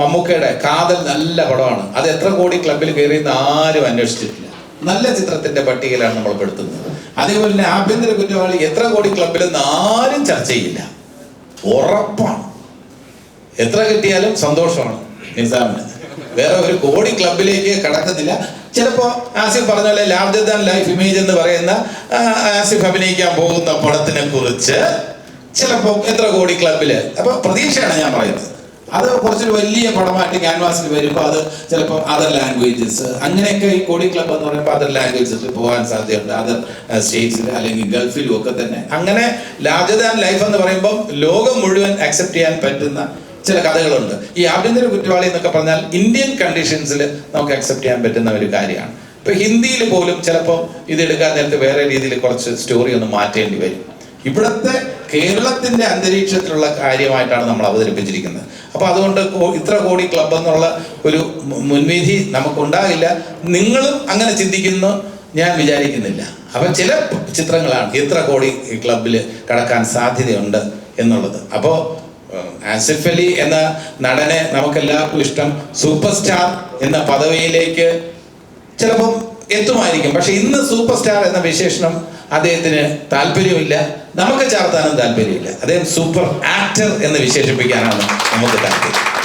മമ്മൂക്കയുടെ കാതൽ നല്ല പടമാണ്. അത് എത്ര കോടി ക്ലബിൽ കയറിയെന്ന് ആരും അന്വേഷിച്ചിട്ടില്ല. നല്ല ചിത്രത്തിന്റെ പട്ടികയിലാണ് നമ്മൾ പെടുത്തുന്നത് അതേപോലെ തന്നെ ആഭ്യന്തര കുറ്റവാളി എത്ര കോടി ക്ലബിലെന്ന് ആരും ചർച്ച ചെയ്യില്ല. ഉറപ്പാണ്. എത്ര കിട്ടിയാലും സന്തോഷമാണ് നിസാമിന്. വേറെ ഒരു കോടി ക്ലബിലേക്ക് കടക്കുന്നില്ല ചിലപ്പോ ആസിഫ് പറഞ്ഞ പോലെ ലാർജർ ദാൻ ലൈഫ് ഇമേജ് എന്ന് പറയുന്ന ആസിഫ് അഭിനയിക്കാൻ പോകുന്ന പടത്തിനെ കുറിച്ച് ചിലപ്പോ എത്ര കോടി ക്ലബിൽ അപ്പൊ പ്രതീക്ഷയാണ് ഞാൻ പറയുന്നത്. അത് കുറച്ചൊരു വലിയ പടമായിട്ട് ക്യാൻവാസിൽ വരുമ്പോൾ അത് ചിലപ്പോൾ അതർ ലാംഗ്വേജസ് അങ്ങനെയൊക്കെ ഈ കോടി ക്ലബ് എന്ന് പറയുമ്പോൾ അതർ ലാംഗ്വേജസിൽ പോകാൻ സാധ്യതയുണ്ട്. അതർ സ്റ്റേറ്റ്സിൽ അല്ലെങ്കിൽ ഗൾഫിലും ഒക്കെ തന്നെ. അങ്ങനെ ലാർജർ ദാൻ ലൈഫ് എന്ന് പറയുമ്പോൾ ലോകം മുഴുവൻ അക്സെപ്റ്റ് ചെയ്യാൻ പറ്റുന്ന ചില കഥകളുണ്ട്. ഈ ആഭ്യന്തര കുറ്റവാളി എന്നൊക്കെ പറഞ്ഞാൽ ഇന്ത്യൻ കണ്ടീഷൻസിൽ നമുക്ക് അക്സെപ്റ്റ് ചെയ്യാൻ പറ്റുന്ന ഒരു കാര്യമാണ്. ഇപ്പൊ ഹിന്ദിയിൽ പോലും ചിലപ്പോൾ ഇത് എടുക്കാൻ നേരത്തെ വേറെ രീതിയിൽ കുറച്ച് സ്റ്റോറി ഒന്ന് മാറ്റേണ്ടി വരും. ഇവിടുത്തെ കേരളത്തിന്റെ അന്തരീക്ഷത്തിലുള്ള കാര്യമായിട്ടാണ് നമ്മൾ അവതരിപ്പിച്ചിരിക്കുന്നത്. അപ്പൊ അതുകൊണ്ട് ഇത്ര കോടി ക്ലബ് എന്നുള്ള ഒരു മുൻവിധി നമുക്കുണ്ടാകില്ല. നിങ്ങളും അങ്ങനെ ചിന്തിക്കുന്നു. ഞാൻ വിചാരിക്കുന്നില്ല. അപ്പൊ ചില ചിത്രങ്ങളാണ് ഇത്ര കോടി ക്ലബിൽ കടക്കാൻ സാധ്യതയുണ്ട് എന്നുള്ളത്. അപ്പോൾ ആസിഫ് അലി എന്ന നടനെ നമുക്കെല്ലാവർക്കും ഇഷ്ടം. സൂപ്പർ സ്റ്റാർ എന്ന പദവിയിലേക്ക് ചിലപ്പം എത്തുമായിരിക്കും. പക്ഷെ ഇന്ന് സൂപ്പർ സ്റ്റാർ എന്ന വിശേഷണം അദ്ദേഹത്തിന് താല്പര്യമില്ല. നമുക്ക് ചാർത്താനും താല്പര്യമില്ല. അദ്ദേഹം സൂപ്പർ ആക്ടർ എന്ന് വിശേഷിപ്പിക്കാനാണ് നമുക്ക് താല്പര്യം.